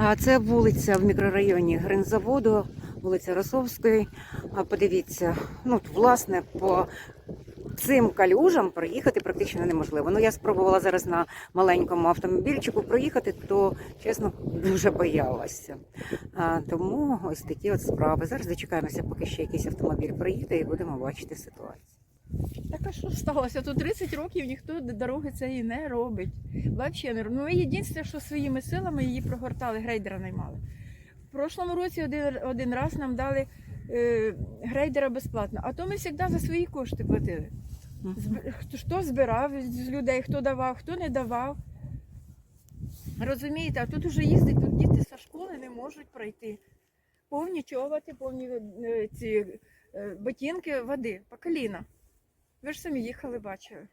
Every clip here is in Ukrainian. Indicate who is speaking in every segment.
Speaker 1: А це вулиця в мікрорайоні Гринзаводу, вулиця Росовської. Подивіться, ну власне по цим калюжам проїхати практично неможливо. Ну я спробувала зараз на маленькому автомобільчику проїхати, то чесно дуже боялася. Тому ось такі от справи. Зараз дочекаємося, поки ще якийсь автомобіль проїде, і будемо бачити ситуацію.
Speaker 2: Так а що сталося? Тут 30 років ніхто дороги цієї не робить. Взагалі не робить. Ну, ми єдине, що своїми силами її прогортали, грейдера наймали. В прошлому році один, один раз нам дали е, грейдера безплатно, а то ми завжди за свої кошти платили. Хто збирав з людей, хто давав, хто не давав. Розумієте, а тут уже їздить, тут діти зі школи не можуть пройти. Повні човати, повні е, ці е, ботинки води по коліна. Ви ж самі їхали, бачили.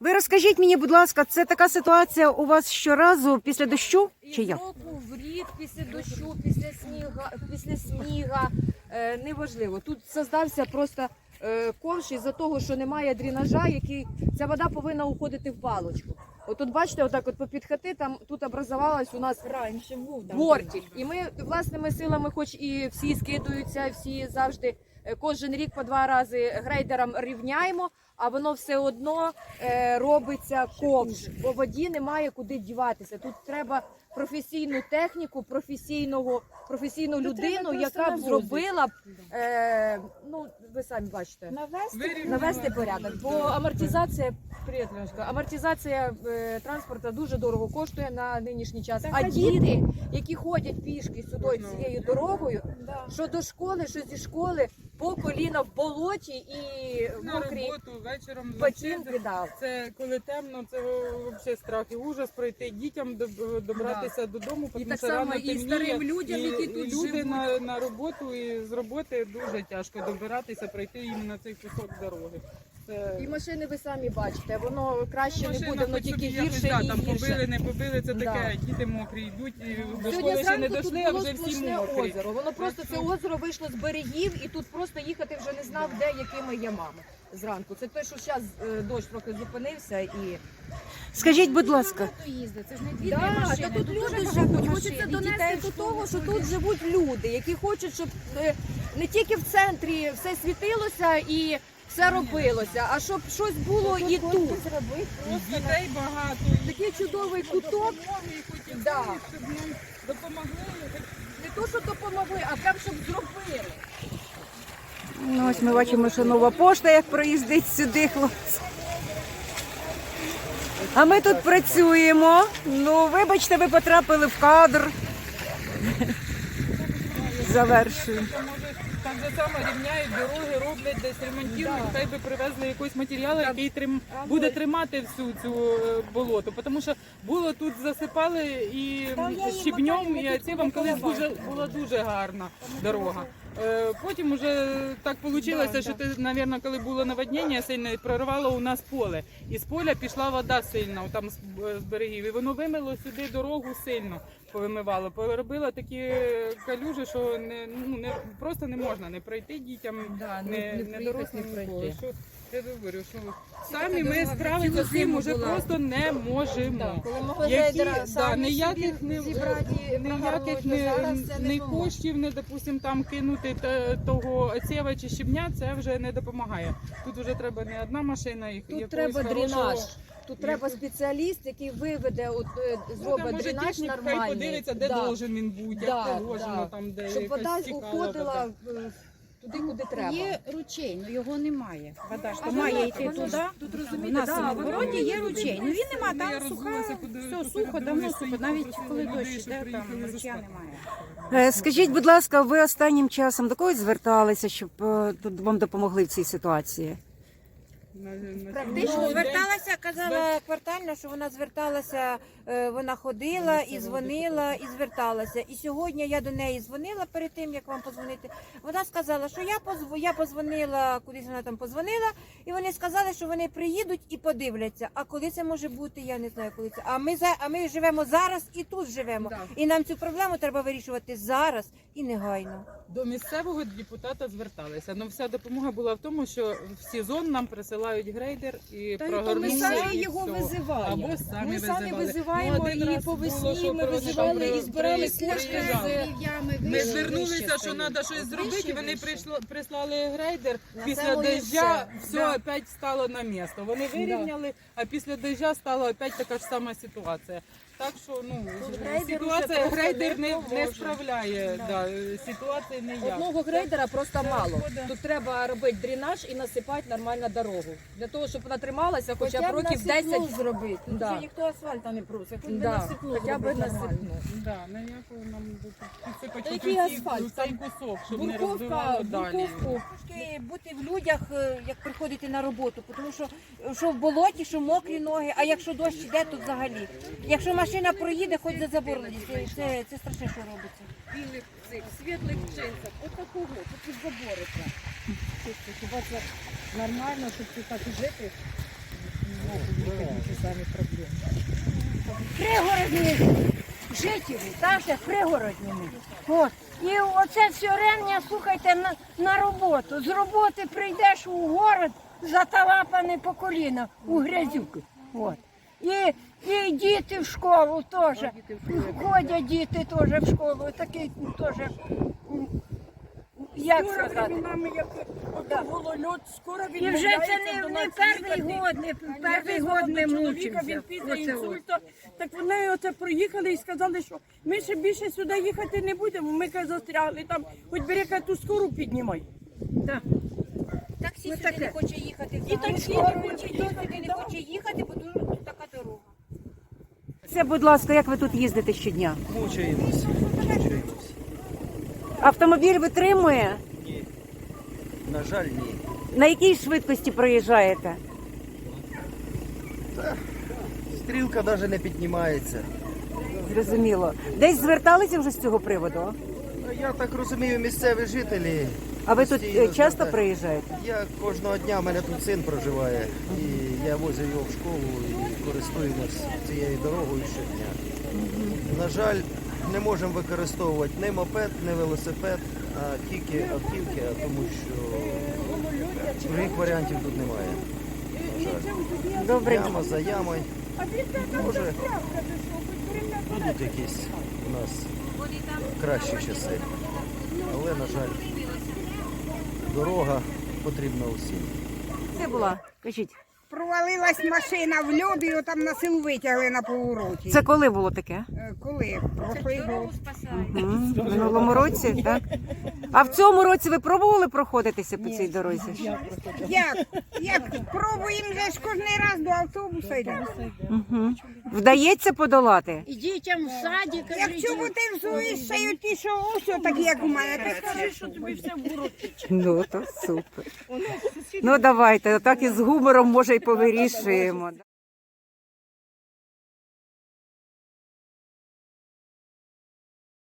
Speaker 1: Ви розкажіть мені, будь ласка, це така ситуація у вас щоразу після дощу? Чи як?
Speaker 3: року в рік, після дощу, після сніга, після сніга, е, неважливо. Тут создався просто е, ковш із-за того, що немає дренажа, який ця вода повинна уходити в балочку. От тут бачите, отак от попід хати, там тут образувалась у нас
Speaker 2: Раніше був
Speaker 3: бортик. І ми власними силами, хоч і всі скидуються, всі завжди кожен рік по два рази грейдерам рівняємо, а воно все одно е, робиться ковш. Бо воді немає куди діватися. Тут треба професійну техніку, професійного професійну
Speaker 2: Тут
Speaker 3: людину, яка б зробила б, е, ну ви самі бачите.
Speaker 2: Навести
Speaker 3: Навести порядок, бо амортизація привіт, амортизація е, транспорту дуже дорого коштує на нинішній час.
Speaker 2: Так,
Speaker 3: а діти, які ходять пішки сюди цією дорогою,
Speaker 2: Да.
Speaker 3: що до школи, що зі школи, по коліна в болоті і
Speaker 4: на
Speaker 3: мокрі
Speaker 4: роботу вечором
Speaker 3: ботинки. Да.
Speaker 4: Це коли темно, це взагалі страх і ужас пройти дітям доб- добратися додому, тому
Speaker 3: так
Speaker 4: що
Speaker 3: само
Speaker 4: рано
Speaker 3: і
Speaker 4: темніє,
Speaker 3: старим людям,
Speaker 4: і-
Speaker 3: які тут
Speaker 4: люди
Speaker 3: живуть.
Speaker 4: на, на роботу і з роботи дуже тяжко добиратися, пройти їм на цей кусок дороги. Це
Speaker 3: І машини ви самі бачите, воно краще не
Speaker 4: машина
Speaker 3: буде, воно тільки гірше і
Speaker 4: там побили,
Speaker 3: гірше.
Speaker 4: не побили, це
Speaker 3: Да.
Speaker 4: таке. Діти мокрі йдуть і до школи ще не
Speaker 3: зранку тут
Speaker 4: дійшли, а
Speaker 3: було
Speaker 4: вже всі
Speaker 3: сплошне
Speaker 4: мокрі.
Speaker 3: озеро. Воно просто це озеро вийшло з берегів, і тут просто їхати вже не знав, де якими ямами зранку. Це те, що зараз дощ трохи зупинився і
Speaker 1: Скажіть, будь ласка,
Speaker 5: Це ж не дві
Speaker 3: Да,
Speaker 5: три
Speaker 3: та тут люди живуть. Хочеться донести до того, що тут живуть люди, які хочуть, щоб е, не тільки в центрі все світилося і все робилося, а щоб щось було і тут.
Speaker 4: І дітей багато.
Speaker 3: Такий чудовий куток. Да.
Speaker 4: щоб нам допомогли.
Speaker 3: Не то, що допомогли, а прям щоб зробили.
Speaker 1: ну ось ми бачимо, що нова пошта як проїздить сюди, хлопці. А ми тут працюємо. Ну, вибачте, ви потрапили в кадр. Завершуємо.
Speaker 4: Може, так же само рівняють дороги, роблять десь ремонтують, хай би привезли якийсь матеріал, який трим... буде тримати всю цю е, болото. Тому що було тут засипали і щебнем, і цим колись дуже була дуже гарна дорога. Е, Потім вже так вийшло, що ти, мабуть, коли було наводнення сильне, прорвало у нас поле. І з поля пішла вода сильно там з з берегів. І воно вимило сюди дорогу сильно повимивало. Поробило такі калюжі, що не, ну, не, просто не можна не пройти дітям,
Speaker 3: Да,
Speaker 4: не, не,
Speaker 3: не
Speaker 4: дорослим
Speaker 3: не пройти.
Speaker 4: Я говорю, що самі ми справитися з цим уже просто не можемо. Які, да, ніяких не ніяких не,
Speaker 3: не
Speaker 4: коштів, не допустим, там кинути того оцєва чи щебня, це вже не допомагає. Тут вже треба не одна машина, і
Speaker 3: Тут
Speaker 4: якогось
Speaker 3: треба
Speaker 4: хорошого-
Speaker 3: дренаж. Тут треба спеціаліст, який виведе, от, е,
Speaker 4: Ну, там,
Speaker 3: зробить
Speaker 4: може,
Speaker 3: дренаж
Speaker 4: технік
Speaker 3: нормальний.
Speaker 4: хай подивиться, де
Speaker 3: Да.
Speaker 4: должен він бути,
Speaker 3: Да,
Speaker 4: як положено,
Speaker 3: да.
Speaker 4: там, де
Speaker 3: Щоб вода
Speaker 4: стікала
Speaker 3: уходила
Speaker 4: вода.
Speaker 3: Туди, куди треба.
Speaker 5: Є ручей, але його немає. Вода ж то має йти туди.
Speaker 3: Тут
Speaker 5: У
Speaker 3: розумієте,
Speaker 5: нас
Speaker 3: да,
Speaker 5: на
Speaker 3: воно
Speaker 5: городі є ручей. Ну він нема,
Speaker 4: Ну, я
Speaker 5: там суха,
Speaker 4: куди-
Speaker 5: все сухо, давно сухо. Навіть коли дощ іде, там ручя немає.
Speaker 1: Е, Скажіть, будь ласка, ви останнім часом до когось зверталися, щоб е, тут вам допомогли в цій ситуації?
Speaker 3: Практично
Speaker 6: Зверталася, казала квартально, що вона зверталася, е, вона ходила і дзвонила, і зверталася. І сьогодні я до неї дзвонила перед тим, як вам позвонити. Вона сказала, що я позв... я позвонила, кудись вона там позвонила, і вони сказали, що вони приїдуть і подивляться. А коли це може бути, я не знаю, коли це. А ми за а ми живемо зараз і тут живемо. І нам цю проблему треба вирішувати зараз і негайно.
Speaker 4: До місцевого депутата зверталися. Ну вся допомога була в тому, що в сезон нам присилали посилають грейдер і
Speaker 3: Та й то ми самі його
Speaker 4: все.
Speaker 3: визиваємо.
Speaker 4: Або самі
Speaker 3: Ми самі визиваємо
Speaker 4: Ну,
Speaker 3: і по весні ми визивали і збирали кошти
Speaker 4: Ми звернулися, що треба щось зробити, вони прийшло, прислали грейдер. Після дождя все опять стало на місто. Вони вирівняли, а після дождя стала опять така ж сама ситуація. Так що ну ситуація грейдер
Speaker 3: не
Speaker 4: не, не справляє. Да. ситуації ніяк.
Speaker 3: Одного грейдера просто мало. Тут треба робити дренаж і насипати нормально дорогу. Для того, щоб вона трималася хоча б років 10.
Speaker 2: зробити.
Speaker 3: Да.
Speaker 2: вже ніхто асфальта не просить. Хоч би
Speaker 3: Да.
Speaker 2: насипну
Speaker 3: Хоча б насипну.
Speaker 4: Да, ніякого нам підсипати
Speaker 3: Та який асфальт?
Speaker 4: цей кусок, щоб не
Speaker 3: Бурковка,
Speaker 4: розвивало далі.
Speaker 3: бурковку.
Speaker 6: Трошки бути в людях, е, як приходити на роботу, тому що що в болоті, що мокрі ноги, а якщо дощ йде, то взагалі. Якщо машина проїде, хоч за забор лізь, це, це, це страшне, що робиться.
Speaker 3: білих цих світлих джинсах. От такого, тут під забори. Хіба це нормально, щоб ти так жити? Ті самі проблеми.
Speaker 7: пригородні жителі, так же пригородніми. От. І оце все рення, слухайте, на, на роботу. З роботи прийдеш у город, заталапаний по коліна у грязюку. От. І, і діти в школу теж. Ходять діти теж в школу. Такий теж. Як сказати? Да. І вже це не, не перший год, не перший год не мучився.
Speaker 8: Він після
Speaker 7: Оце от.
Speaker 8: інсульту. Так вони оце проїхали і сказали, що ми ще більше сюди їхати не будемо. Ми каже, застрягли там, хоч бери каже, ту скору піднімай.
Speaker 6: Таксі
Speaker 7: Ну,
Speaker 6: сюди не хоче їхати.
Speaker 8: І
Speaker 6: взагалі.
Speaker 8: таксі
Speaker 6: Скоро
Speaker 8: не хоче їхати,
Speaker 6: не хоче їхати, бо дуже.
Speaker 1: Це, будь ласка, як ви тут їздите щодня?
Speaker 9: Мучаємось. Мучаємось.
Speaker 1: Автомобіль витримує?
Speaker 9: Ні. На жаль, ні.
Speaker 1: На якій швидкості проїжджаєте?
Speaker 9: Стрілка навіть не піднімається.
Speaker 1: Зрозуміло. Десь зверталися вже з цього приводу?
Speaker 9: Я так розумію, місцеві жителі.
Speaker 1: А ви тут
Speaker 9: постійно
Speaker 1: е, часто приїжджаєте?
Speaker 9: Я кожного дня, в мене тут син проживає, і я возив його в школу і користуємось цією дорогою щодня. На жаль, не можемо використовувати ні мопед, ні велосипед, а тільки автівки, а тому що других варіантів тут немає. На жаль.
Speaker 1: Добре.
Speaker 9: Яма за ямою. Може, будуть якісь у нас кращі часи. Але, на жаль, дорога потрібна усім.
Speaker 1: Це була. Кажіть,
Speaker 10: Провалилась машина в льоді, і там на силу витягли на повороті.
Speaker 1: це коли було таке?
Speaker 10: Е, Коли? Прошлий.
Speaker 1: Мгм. В минулому році, так? А в цьому році ви пробували проходитися по цій дорозі?
Speaker 10: Як? Як? Пробуємо вже ж кожен раз до автобуса йдемо.
Speaker 1: Вдається подолати?
Speaker 7: І дітям в саді,
Speaker 10: Якщо б ти взуєш ті, що ось так як у мене, то скажи, що тобі все в.
Speaker 1: Ну, то супер. Ну, давайте, так і з гумором, може, і повирішуємо.